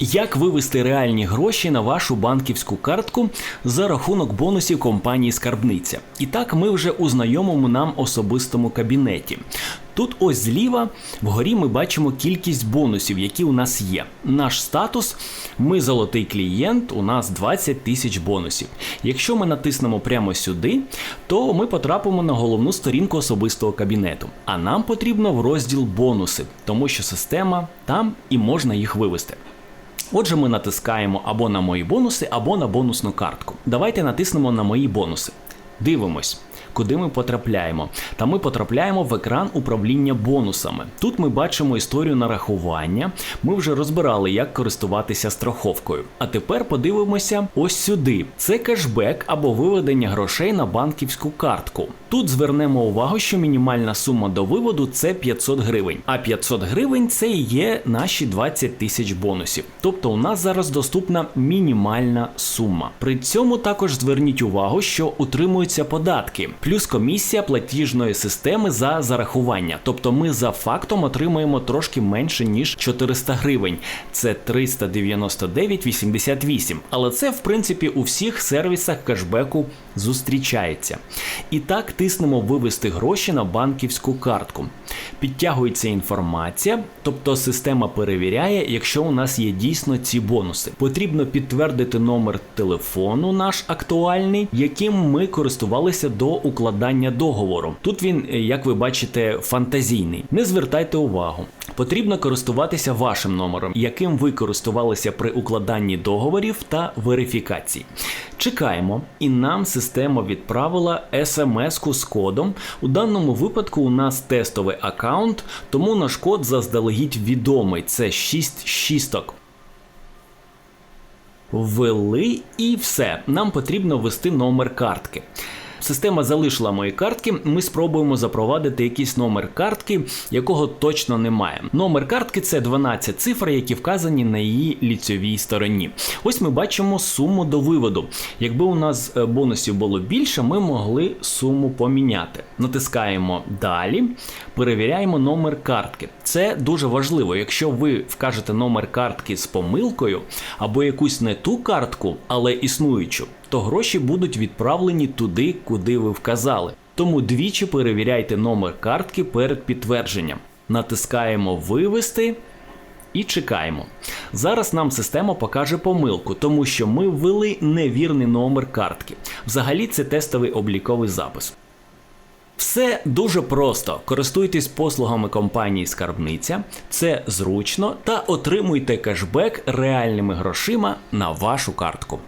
Як вивести реальні гроші на вашу банківську картку за рахунок бонусів компанії Скарбниця? І так ми вже у знайомому нам особистому кабінеті. Тут ось зліва вгорі ми бачимо кількість бонусів, які у нас є. Наш статус ми золотий клієнт, у нас 20 тисяч бонусів. Якщо ми натиснемо прямо сюди, то ми потрапимо на головну сторінку особистого кабінету. А нам потрібно в розділ бонуси, тому що система там і можна їх вивести. Отже, ми натискаємо або на мої бонуси, або на бонусну картку. Давайте натиснемо на мої бонуси. Дивимось. Куди ми потрапляємо? Та ми потрапляємо в екран управління бонусами. Тут ми бачимо історію нарахування. Ми вже розбирали, як користуватися страховкою. А тепер подивимося ось сюди: це кешбек або виведення грошей на банківську картку. Тут звернемо увагу, що мінімальна сума до виводу це 500 гривень. А 500 гривень це і є наші 20 тисяч бонусів. Тобто у нас зараз доступна мінімальна сума. При цьому також зверніть увагу, що утримуються податки, плюс комісія платіжної системи за зарахування. Тобто ми за фактом отримуємо трошки менше ніж 400 гривень. Це 399,88. Але це в принципі у всіх сервісах кешбеку зустрічається. І так тиснемо вивести гроші на банківську картку. Підтягується інформація, тобто система перевіряє, якщо у нас є дійсно ці бонуси. Потрібно підтвердити номер телефону, наш актуальний, яким ми користувалися до укладання договору. Тут він, е, як ви бачите, фантазійний. Не звертайте увагу. Потрібно користуватися вашим номером, яким ви користувалися при укладанні договорів та верифікації. Чекаємо, і нам система відправила смс-ку з кодом. У даному випадку у нас тестовий аккаунт, тому наш код заздалегідь відомий. Це 6 шісток. Ввели і все. Нам потрібно ввести номер картки. Система залишила мої картки. Ми спробуємо запровадити якийсь номер картки, якого точно немає. Номер картки це 12 цифр, які вказані на її ліцьовій стороні. Ось ми бачимо суму до виводу. Якби у нас е, бонусів було більше, ми могли суму поміняти. Натискаємо далі, перевіряємо номер картки. Це дуже важливо. Якщо ви вкажете номер картки з помилкою або якусь не ту картку, але існуючу, то гроші будуть відправлені туди, куди ви вказали. Тому двічі перевіряйте номер картки перед підтвердженням. Натискаємо Вивести і чекаємо. Зараз нам система покаже помилку, тому що ми ввели невірний номер картки. Взагалі це тестовий обліковий запис. Все дуже просто. Користуйтесь послугами компанії Скарбниця, це зручно та отримуйте кешбек реальними грошима на вашу картку.